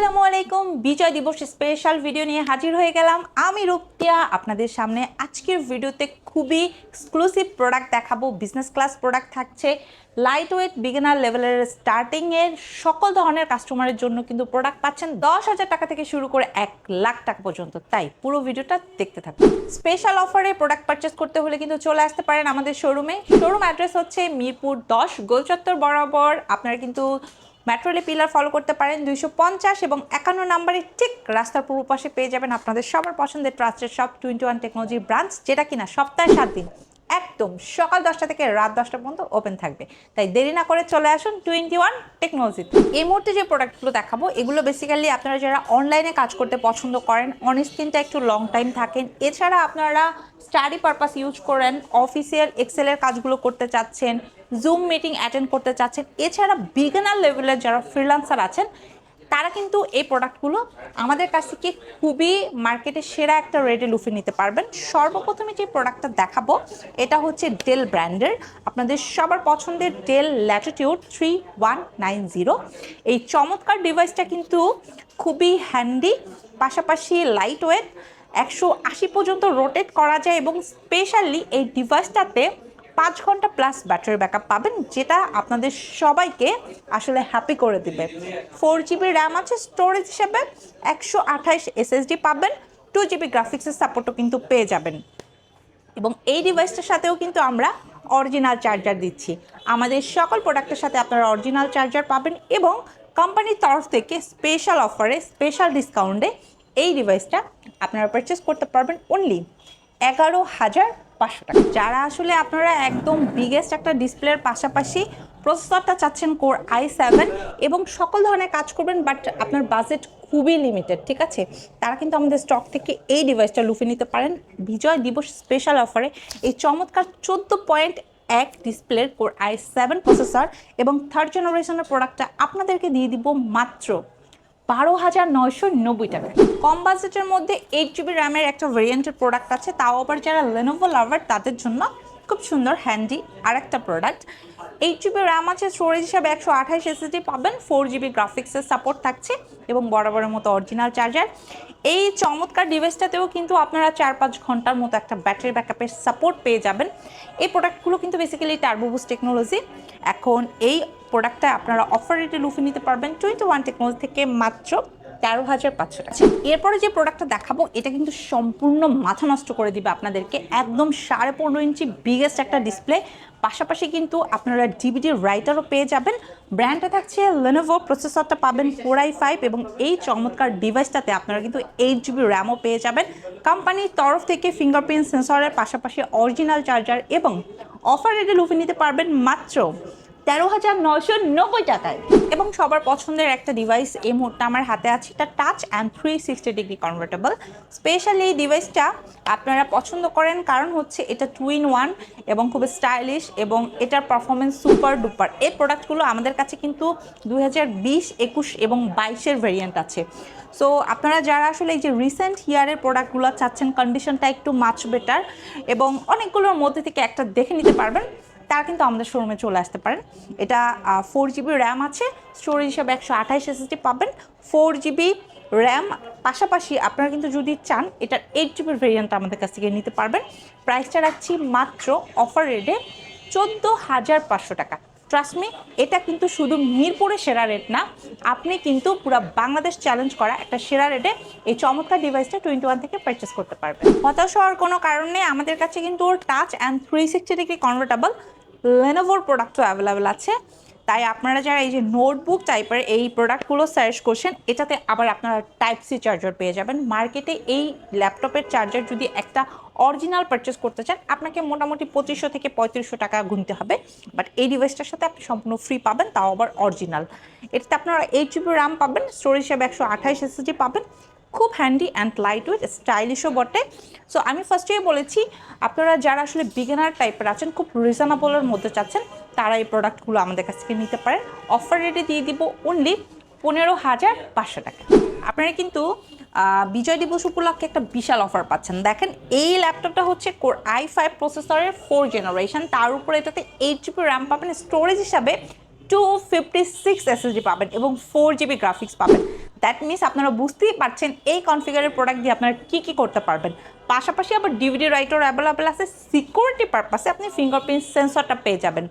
আসসালামু আলাইকুম বিজয় দিবস স্পেশাল ভিডিও নিয়ে হাজির হয়ে গেলাম। আমি রূপতিয়া আপনাদের সামনে আজকের ভিডিওতে খুবই এক্সক্লুসিভ প্রোডাক্ট দেখাবো। বিজনেস ক্লাস প্রোডাক্ট থাকছে। লাইট ওয়েট বিগিনার লেভেলের স্টার্টিংয়ের সকল ধরনের কাস্টমারের জন্য কিন্তু প্রোডাক্ট পাচ্ছেন। দশ হাজার টাকা থেকে শুরু করে এক লাখ টাকা পর্যন্ত। তাই পুরো ভিডিওটা দেখতে থাকুন। স্পেশাল অফারে প্রোডাক্ট পারচেস করতে হলে কিন্তু চলে আসতে পারেন আমাদের শোরুমে শোরুম অ্যাড্রেস হচ্ছে মিরপুর দশ গোলচত্বর বরাবর। আপনারা কিন্তু মেট্রোলে পিলার ফলো করতে পারেন দুইশো পঞ্চাশ এবং একান্ন নাম্বারের ঠিক রাস্তার পূর্ব পাশে পেয়ে যাবেন আপনাদের সবার পছন্দের ট্রাস্টের সব টোয়েন্টি ওয়ান টেকনোলজির ব্রাঞ্চ যেটা কিনা সপ্তাহে সাত দিন। একদম সকাল দশটা থেকে রাত দশটা পর্যন্ত ওপেন থাকবে। তাই দেরি না করে চলে আসুন টোয়েন্টি ওয়ান টেকনোলজিতে এই মুহূর্তে যে প্রোডাক্টগুলো দেখাবো, এগুলো বেসিক্যালি আপনারা যারা অনলাইনে কাজ করতে পছন্দ করেন অন স্ক্রিনটা একটু লং টাইম থাকেন, এছাড়া আপনারা স্টাডি পারপাস ইউজ করেন অফিসিয়াল এক্সেলের কাজগুলো করতে চাচ্ছেন জুম মিটিং অ্যাটেন্ড করতে চাচ্ছেন, এছাড়া বিগিনার লেভেলের যারা ফ্রিলান্সার আছেন তারা কিন্তু এই প্রোডাক্টগুলো আমাদের কাছ থেকে খুবই মার্কেটে সেরা একটা রেটে লুফে নিতে পারবেন। সর্বপ্রথমে যে প্রোডাক্টটা দেখাবো, এটা হচ্ছে ডেল ব্র্যান্ডের আপনাদের সবার পছন্দের Dell Latitude three one nine zero এই চমৎকার ডিভাইসটা কিন্তু খুবই হ্যান্ডি পাশাপাশি লাইট ওয়েট একশো আশি পর্যন্ত রোটেট করা যায় এবং স্পেশালি এই ডিভাইসটাতে পাঁচ ঘণ্টা প্লাস ব্যাটারি ব্যাকআপ পাবেন, যেটা আপনাদের সবাইকে আসলে হ্যাপি করে দিবে। ফোর জিবি র্যাম আছে স্টোরেজ হিসেবে একশো আঠাইশ এসএসডি পাবেন টু জিবি গ্রাফিক্সের সাপোর্টও কিন্তু পেয়ে যাবেন। এবং এই ডিভাইসটার সাথেও কিন্তু আমরা অরিজিনাল চার্জার দিচ্ছি। আমাদের সকল প্রোডাক্টের সাথে আপনারা অরিজিনাল চার্জার পাবেন এবং কোম্পানির তরফ থেকে স্পেশাল অফারে স্পেশাল ডিসকাউন্টে এই ডিভাইসটা আপনারা পারচেস করতে পারবেন অনলি এগারো হাজার পাঁচশো টাকা। যারা আসলে আপনারা একদম বিগেস্ট একটা ডিসপ্লের পাশাপাশি প্রসেসরটা চাচ্ছেন কোর আই সেভেন এবং সকল ধরনের কাজ করবেন বাট আপনার বাজেট খুবই লিমিটেড ঠিক আছে? তারা কিন্তু আমাদের স্টক থেকে এই ডিভাইসটা লুফে নিতে পারেন। বিজয় দিবস স্পেশাল অফারে এই চমৎকার চোদ্দ পয়েন্ট এক ডিসপ্লের কোর আই সেভেন প্রসেসর এবং থার্ড জেনারেশনের প্রোডাক্টটা আপনাদেরকে দিয়ে দিব মাত্র বারো হাজার নয়শো নব্বই টাকা। কম বাজেটের মধ্যে এইট জিবি র্যামের একটা ভেরিয়েন্টের প্রোডাক্ট আছে। তাও আবার যারা লেনোভো লাভার তাদের জন্য খুব সুন্দর হ্যান্ডি আর একটা প্রোডাক্ট এইট জিবি র্যাম আছে স্টোরেজ হিসাবে একশো আঠাশ এসএসডি পাবেন ফোর জিবি গ্রাফিক্সের সাপোর্ট থাকছে এবং বরাবরের মতো অরিজিনাল চার্জার এই চমৎকার ডিভাইসটাতেও কিন্তু আপনারা চার পাঁচ ঘণ্টার মতো একটা ব্যাটারি ব্যাকআপের সাপোর্ট পেয়ে যাবেন। এই প্রোডাক্টগুলো কিন্তু বেসিক্যালি টার্বোবুস টেকনোলজি এখন এই প্রোডাক্টটা আপনারা অফার রেটে লুফে নিতে পারবেন টোয়েন্টি ওয়ান টেকনোলজি থেকে মাত্র তেরো হাজার পাঁচশো টাকা। এরপরে যে প্রোডাক্টটা দেখাবো, এটা কিন্তু সম্পূর্ণ মাথা নষ্ট করে দিবে আপনাদেরকে। একদম সাড়ে পনেরো ইঞ্চি বিগেস্ট একটা ডিসপ্লে পাশাপাশি কিন্তু আপনারা ডিভিডি রাইটারও পেয়ে যাবেন। ব্র্যান্ডটা থাকছে লেনোভো প্রসেসরটা পাবেন ফোর আই ফাইভ এবং এই চমৎকার ডিভাইসটাতে আপনারা কিন্তু এইট জিবি র্যামও পেয়ে যাবেন। কোম্পানির তরফ থেকে ফিঙ্গারপ্রিন্ট সেন্সরের পাশাপাশি অরিজিনাল চার্জার এবং অফার রেটে লুফে নিতে পারবেন মাত্র তেরো হাজার নয়শো নব্বই টাকায়। এবং সবার পছন্দের একটা ডিভাইস এই মুহূর্তে আমার হাতে আছে, এটা touch and three sixty degree convertible specially এই ডিভাইসটা আপনারা পছন্দ করেন, কারণ হচ্ছে এটা টু ইন ওয়ান এবং খুব স্টাইলিশ এবং এটার পারফরমেন্স সুপার ডুপার এই প্রোডাক্টগুলো আমাদের কাছে কিন্তু দু হাজার বিশ, একুশ এবং বাইশের ভেরিয়েন্ট আছে। সো আপনারা যারা আসলে এই যে রিসেন্ট ইয়ারের প্রোডাক্টগুলো চাচ্ছেন কন্ডিশনটা একটু মাছ বেটার এবং অনেকগুলোর মধ্যে থেকে একটা দেখে নিতে পারবেন। তারা কিন্তু আমাদের শোরুমে চলে আসতে পারেন। এটা ফোর জিবি র্যাম আছে। স্টোরেজ হিসাবে একশো আঠাইশ এসএসডি পাবেন। ফোর জিবি র্যাম পাশাপাশি আপনারা কিন্তু যদি চান এটার এইট জিবির ভেরিয়েন্ট আমাদের কাছ থেকে নিতে পারবেন। প্রাইসটা রাখছি মাত্র অফার রেটে চোদ্দ হাজার পাঁচশো টাকা। ট্রাস্টমি এটা কিন্তু শুধু মিরপুরে সেরা রেট না। আপনি কিন্তু পুরো বাংলাদেশ চ্যালেঞ্জ করা একটা সেরা রেটে এই চমৎকার ডিভাইসটা টোয়েন্টি ওয়ান থেকে পারচেস করতে পারবেন। হতাশ হওয়ার কোনো কারণ নেই। আমাদের কাছে কিন্তু ওর touch and three sixty degree convertible লেনোভোর প্রোডাক্টও অ্যাভেলেবেল আছে। তাই আপনারা যারা এই যে নোটবুক টাইপের এই প্রোডাক্টগুলো সার্চ করছেন, এটাতে আবার আপনারা টাইপ সি চার্জার পেয়ে যাবেন। মার্কেটে এই ল্যাপটপের চার্জার যদি একটা অরিজিনাল পারচেস করতে চান, আপনাকে মোটামুটি পঁচিশশো থেকে পঁয়ত্রিশশো টাকা গুনতে হবে। বাট এই ডিভাইসটার সাথে আপনি সম্পূর্ণ ফ্রি পাবেন, তাও আবার অরিজিনাল এটাতে আপনারা এইট জিবি র্যাম পাবেন স্টোরেজ হিসাবে একশো আঠাইশ এসএসডি পাবেন। খুব হ্যান্ডি অ্যান্ড লাইট ওয়েট স্টাইলিশও বটে। সো আমি ফার্স্টেই বলেছি, আপনারা যারা আসলে বিগিনার টাইপের আছেন, খুব রিজনেবলের মধ্যে চাচ্ছেন, তারা এই প্রোডাক্টগুলো আমাদের কাছ থেকে নিতে পারেন। অফার রেটে দিয়ে দিব অনলি পনেরো হাজার পাঁচশো টাকা। আপনারা কিন্তু বিজয় দিবস উপলক্ষে একটা বিশাল অফার পাচ্ছেন। দেখেন, এই ল্যাপটপটা হচ্ছে কোর আই ফাইভ প্রসেসরের ফোর জেনারেশন তার উপরে এটাতে এইট জিবি র্যাম পাবেন। স্টোরেজ হিসাবে টু ফিফটি সিক্স এসএসডি পাবেন এবং ফোর জিবি গ্রাফিক্স পাবেন। দ্যাট মিনস আপনারা বুঝতেই পারছেন এই কনফিগারের প্রোডাক্ট দিয়ে আপনারা কী কী করতে পারবেন। পাশাপাশি আবার ডিভিডি রাইটার অ্যাভেলেবেল আছে সিকিউরিটি পারপাসে আপনি ফিঙ্গারপ্রিন্ট সেন্সরটা পেয়ে যাবেন।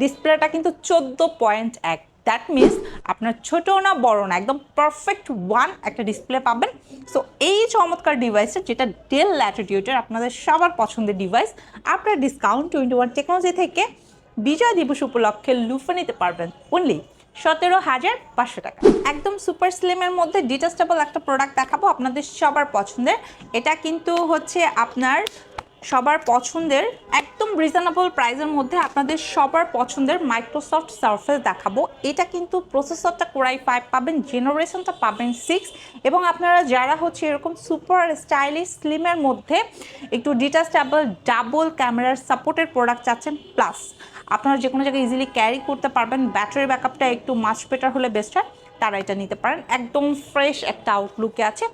ডিসপ্লেটা কিন্তু চোদ্দ পয়েন্ট এক। দ্যাট মিনস আপনার ছোটো না বড় না, একদম পারফেক্ট ওয়ান একটা ডিসপ্লে পাবেন। সো এই চমৎকার ডিভাইসটা যেটা ডেল ল্যাটিটিউডের আপনাদের সবার পছন্দের ডিভাইস আপনার ডিসকাউন্ট টোয়েন্টি ওয়ান টেকনোলজি থেকে বিজয় দিবস উপলক্ষে লুফে নিতে পারবেন। অনলি সতেরো হাজার পাঁচশো টাকা। একদম সুপার স্লিমের মধ্যে ডিটাস্টেবল একটা প্রোডাক্ট দেখাবো আপনাদের সবার পছন্দের। এটা কিন্তু হচ্ছে আপনার সবার পছন্দের, একদম রিজনেবল প্রাইসের মধ্যে আপনাদের সবার পছন্দের মাইক্রোসফট সার্ফেস দেখাবো। এটা কিন্তু প্রসেসরটা কোরাই ফাইভ পাবেন জেনারেশনটা পাবেন সিক্স এবং আপনারা যারা হচ্ছে এরকম সুপার স্টাইলিশ স্লিমের মধ্যে একটু ডিটাচেবল ডাবল ক্যামেরার সাপোর্টের প্রোডাক্ট চাচ্ছেন প্লাস আপনারা যে কোনো জায়গায় ইজিলি ক্যারি করতে পারবেন। ব্যাটারি ব্যাকআপটা একটু মাছ বেটার হলে বেস্ট হয়। তারা এটা নিতে পারেন। একদম ফ্রেশ একটা আউটলুকে আছে।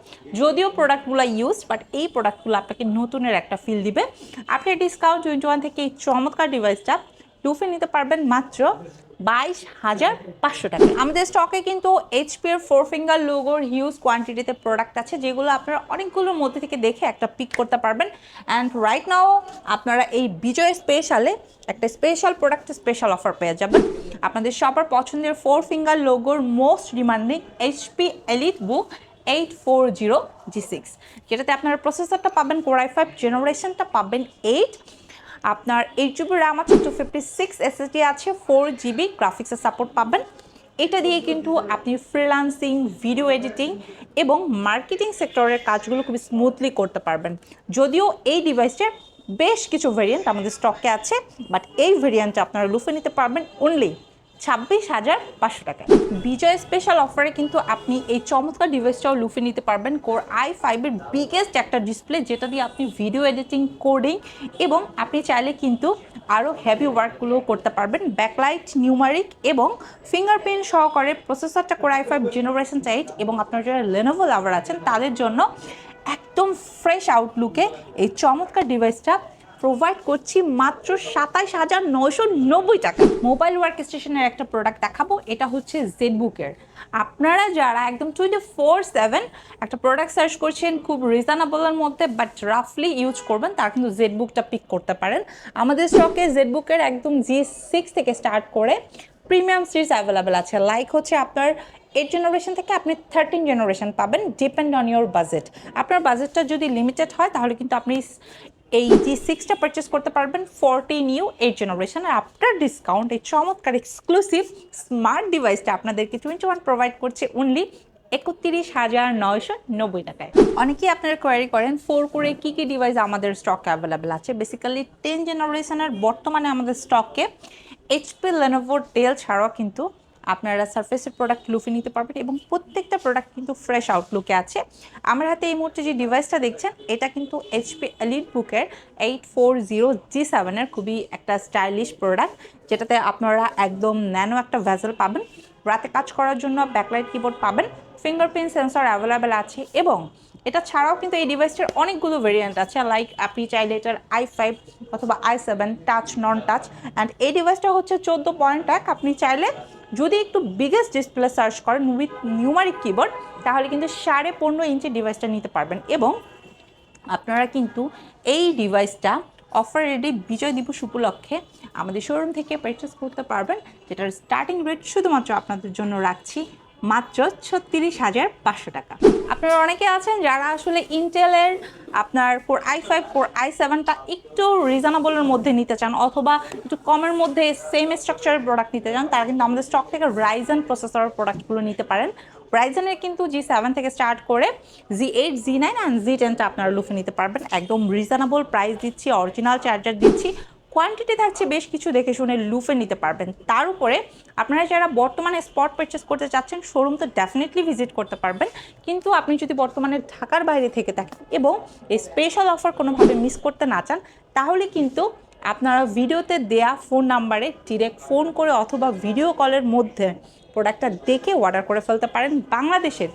যদিও প্রোডাক্টগুলো ইউজ বাট এই প্রোডাক্টগুলো আপনাকে নতুনের একটা ফিল দিবে। আপনি ডিসকাউন্ট টোয়েন্টি ওয়ান থেকে এই চমৎকার ডিভাইসটা টুফে নিতে পারবেন। মাত্র বাইশ হাজার পাঁচশো টাকা। আমাদের স্টকে কিন্তু এইচপি এর ফোর ফিঙ্গার লোগোর হিউজ কোয়ান্টিটিতে প্রোডাক্ট আছে, যেগুলো আপনারা অনেকগুলোর মধ্যে থেকে দেখে একটা পিক করতে পারবেন। অ্যান্ড রাইট নাও আপনারা এই বিজয় স্পেশালে একটা স্পেশাল প্রোডাক্ট স্পেশাল অফার পেয়ে যাবেন। আপনাদের সবার পছন্দের four finger লোগোর most demanding HP EliteBook eight four zero G six যেটাতে আপনারা প্রসেসরটা পাবেন কোরাই ফাইভ জেনারেশনটা পাবেন এইট আপনার এইট জিবি র্যাম আছে টু ফিফটি সিক্স আছে ফোর জিবি গ্রাফিক্সের সাপোর্ট পাবেন। এটা দিয়ে কিন্তু আপনি ফ্রিলান্সিং ভিডিও এডিটিং এবং মার্কেটিং সেক্টরের কাজগুলো খুব স্মুথলি করতে পারবেন। যদিও এই ডিভাইসটার বেশ কিছু ভেরিয়েন্ট আমাদের স্টকে আছে বাট এই ভেরিয়েন্টটা আপনারা লুফে নিতে পারবেন অনলি ছাব্বিশ হাজার পাঁচশো টাকা বিজয় স্পেশাল অফারে কিন্তু আপনি এই চমৎকার ডিভাইসটাও লুফে নিতে পারবেন। কোর আই ফাইভের বিগেস্ট একটা ডিসপ্লে যেটা দিয়ে আপনি ভিডিও এডিটিং কোডিং এবং আপনি চাইলে কিন্তু আরও হেভি ওয়ার্কগুলো করতে পারবেন। ব্যাকলাইট নিউমারিক এবং ফিঙ্গারপ্রিন্ট সহকারে প্রসেসরটা core i five generation eight এবং আপনার যারা লেনোভো লাভার আছেন, তাদের জন্য একদম ফ্রেশ আউটলুকে এই চমৎকার ডিভাইসটা প্রোভাইড করছি মাত্র সাতাইশ হাজার নয়শো নব্বই টাকা। মোবাইল ওয়ার্ক স্টেশনের একটা প্রোডাক্ট দেখাবো, এটা হচ্ছে জেডবুকের আপনারা যারা একদম টোয়েন্টি ফোর সেভেন একটা প্রোডাক্ট সার্চ করছেন, খুব রিজনেবলের মধ্যে বাট রাফলি ইউজ করবেন, তার কিন্তু জেডবুকটা পিক করতে পারেন। আমাদের স্টকে জেডবুকের একদম জি সিক্স থেকে স্টার্ট করে প্রিমিয়াম সিরিজ অ্যাভেলেবেল আছে। লাইক হচ্ছে আপনার এইট জেনারেশন থেকে আপনি থার্টিন জেনারেশন পাবেন ডিপেন্ড অন ইউর বাজেট আপনার বাজেটটা যদি লিমিটেড হয়, তাহলে কিন্তু আপনি এই জি সিক্সটা পারচেস করতে পারবেন ফোরটি নিউ এইট জেনারেশন আর আফটার ডিসকাউন্ট এই চমৎকার এক্সক্লুসিভ স্মার্ট ডিভাইসটা আপনাদেরকে টোয়েন্টি ওয়ান প্রোভাইড করছে অনলি একত্রিশ হাজার নয়শো নব্বই টাকায়। অনেকেই আপনারা কোয়ারি করেন ফোর করে কী কী ডিভাইস আমাদের স্টকে অ্যাভেলেবেল আছে? বেসিক্যালি টেন জেনারেশনের বর্তমানে আমাদের স্টকে এইচপি লেনোভো ডেল ছাড়াও কিন্তু আপনারা সারফেসের প্রোডাক্ট লুফে নিতে পারবেন এবং প্রত্যেকটা প্রোডাক্ট কিন্তু ফ্রেশ আউটলুকে আছে। আমার হাতে এই মুহূর্তে যে ডিভাইসটা দেখছেন, এটা কিন্তু এইচপি এলিট বুকের এইট ফোর জিরো জি সেভেনের খুবই একটা স্টাইলিশ প্রোডাক্ট যেটাতে আপনারা একদম ন্যানো একটা ভেজেল পাবেন। রাতে কাজ করার জন্য ব্যাকলাইট কিবোর্ড পাবেন ফিঙ্গারপ্রিন্ট সেন্সর অ্যাভেলেবেল আছে এবং এটা ছাড়াও কিন্তু এই ডিভাইসটার অনেকগুলো ভেরিয়েন্ট আছে লাইক আপনি চাইলে এটার আই ফাইভ অথবা i seven touch non touch and এই ডিভাইসটা হচ্ছে চোদ্দ পয়েন্ট এক। আপনি চাইলে যদি একটু বিগেস্ট ডিসপ্লে সার্চ করেন উইথ নিউমারিক কিবোর্ড তাহলে কিন্তু সাড়ে পনেরো ইঞ্চি ডিভাইসটা নিতে পারবেন এবং আপনারা কিন্তু এই ডিভাইসটা অফার রেডি বিজয় দিবস উপলক্ষে আমাদের শোরুম থেকে পারচেস করতে পারবেন, যেটার স্টার্টিং রেট শুধুমাত্র আপনাদের জন্য রাখছি। মাত্র ছত্রিশ হাজার পাঁচশো টাকা। আপনারা অনেকে আছেন যারা আসলে ইন্টেলের আপনার four i five four i সেভেনটা একটু রিজনেবলের মধ্যে নিতে চান অথবা একটু কমের মধ্যে সেম স্ট্রাকচারের প্রোডাক্ট নিতে চান, তারা কিন্তু আমাদের স্টক থেকে রাইজন প্রসেসর প্রোডাক্টগুলো নিতে পারেন। রাইজেনের কিন্তু জি সেভেন থেকে স্টার্ট করে G eight G nine and G টেনটা আপনারা লুফে নিতে পারবেন। একদম রিজনেবল প্রাইস দিচ্ছি অরিজিনাল চার্জার দিচ্ছি। কোয়ান্টিটি থাকছে বেশ কিছু দেখে শুনে লুফে নিতে পারবেন। তার উপরে আপনারা যারা বর্তমানে স্পট পারচেস করতে চাচ্ছেন শোরুম তো ডেফিনেটলি ভিজিট করতে পারবেন। কিন্তু আপনি যদি বর্তমানে ঢাকার বাইরে থেকে থাকেন এবং এই স্পেশাল অফার কোনোভাবে মিস করতে না চান, তাহলে কিন্তু আপনারা ভিডিওতে দেয়া ফোন নাম্বারে ডিরেক্ট ফোন করে অথবা ভিডিও কলের মধ্যে প্রোডাক্টটা দেখে অর্ডার করে ফেলতে পারেন। বাংলাদেশের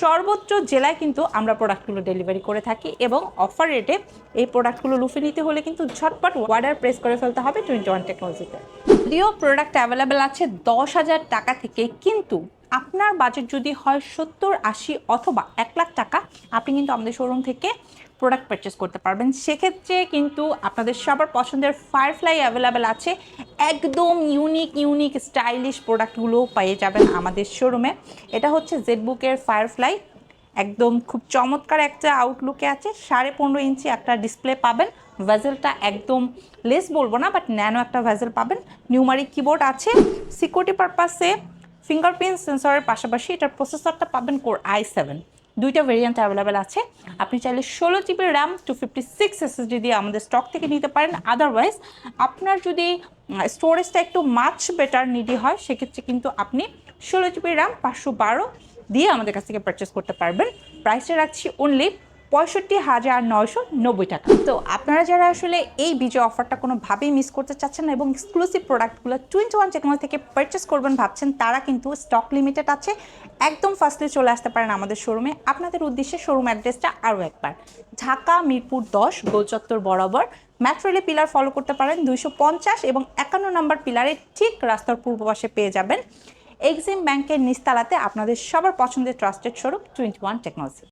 সর্বোচ্চ জেলায় কিন্তু আমরা প্রোডাক্টগুলো ডেলিভারি করে থাকি এবং অফার রেটে এই প্রোডাক্টগুলো লুফে নিতে হলে কিন্তু ঝটপট অর্ডার প্রেস করে ফেলতে হবে টোয়েন্টি ওয়ান টেকনোলজিতে যদিও প্রোডাক্ট অ্যাভেলেবেল আছে দশ হাজার টাকা থেকে, কিন্তু আপনার বাজেট যদি হয় সত্তর, আশি অথবা এক লাখ টাকা, আপনি কিন্তু আমাদের শোরুম থেকে প্রোডাক্ট পারচেস করতে পারবেন। সেক্ষেত্রে কিন্তু আপনাদের সবার পছন্দের ফায়ারফ্লাই অ্যাভেলেবেল আছে। একদম ইউনিক ইউনিক স্টাইলিশ প্রোডাক্টগুলো পেয়ে যাবেন আমাদের শোরুমে এটা হচ্ছে জেডবুকের ফায়ারফ্লাই একদম খুব চমৎকার একটা আউটলুকে আছে। সাড়ে পনেরো ইঞ্চি একটা ডিসপ্লে পাবেন। ভেজেলটা একদম লেস বলব না বাট ন্যানো একটা ভেজেল পাবেন। নিউমারিক কিবোর্ড আছে। সিকিউরিটি পারপাসে ফিঙ্গারপ্রিন্ট সেন্সরের পাশাপাশি এটার প্রসেসরটা পাবেন কোর আই সেভেন দুইটা ভেরিয়েন্ট অ্যাভেলেবেল আছে। আপনি চাইলে ষোলো GB RAM two fifty six SSD দিয়ে আমাদের স্টক থেকে নিতে পারেন। আদারওয়াইজ আপনার যদি স্টোরেজটা একটু মাছ বেটার নিডি হয়, সেক্ষেত্রে কিন্তু আপনি ষোলো জিবি র্যাম পাঁচশো বারো দিয়ে আমাদের কাছ থেকে পারচেস করতে পারবেন। প্রাইসটা রাখছি অনলি পঁয়ষট্টি হাজার নয়শো নব্বই টাকা। তো আপনারা যারা আসলে এই বিজয় অফারটা কোনোভাবেই মিস করতে চাচ্ছেন না এবং এক্সক্লুসিভ প্রোডাক্টগুলো টোয়েন্টি ওয়ান টেকনোলজি থেকে পারচেস করবেন ভাবছেন, তারা কিন্তু স্টক লিমিটেড আছে। একদম ফার্স্টলি চলে আসতে পারেন আমাদের শোরুমে আপনাদের উদ্দেশ্যে শোরুম অ্যাড্রেসটা আরও একবার। ঢাকা মিরপুর দশ, গোলচত্বর বরাবর। ম্যাট্রেলে পিলার ফলো করতে পারেন দুইশো পঞ্চাশ এবং একান্ন নম্বর পিলারের ঠিক রাস্তার পূর্ব পাশে পেয়ে যাবেন। এক্সিম ব্যাংকের নিস্তালাতে আপনাদের সবার পছন্দের trusted showroom twenty one technology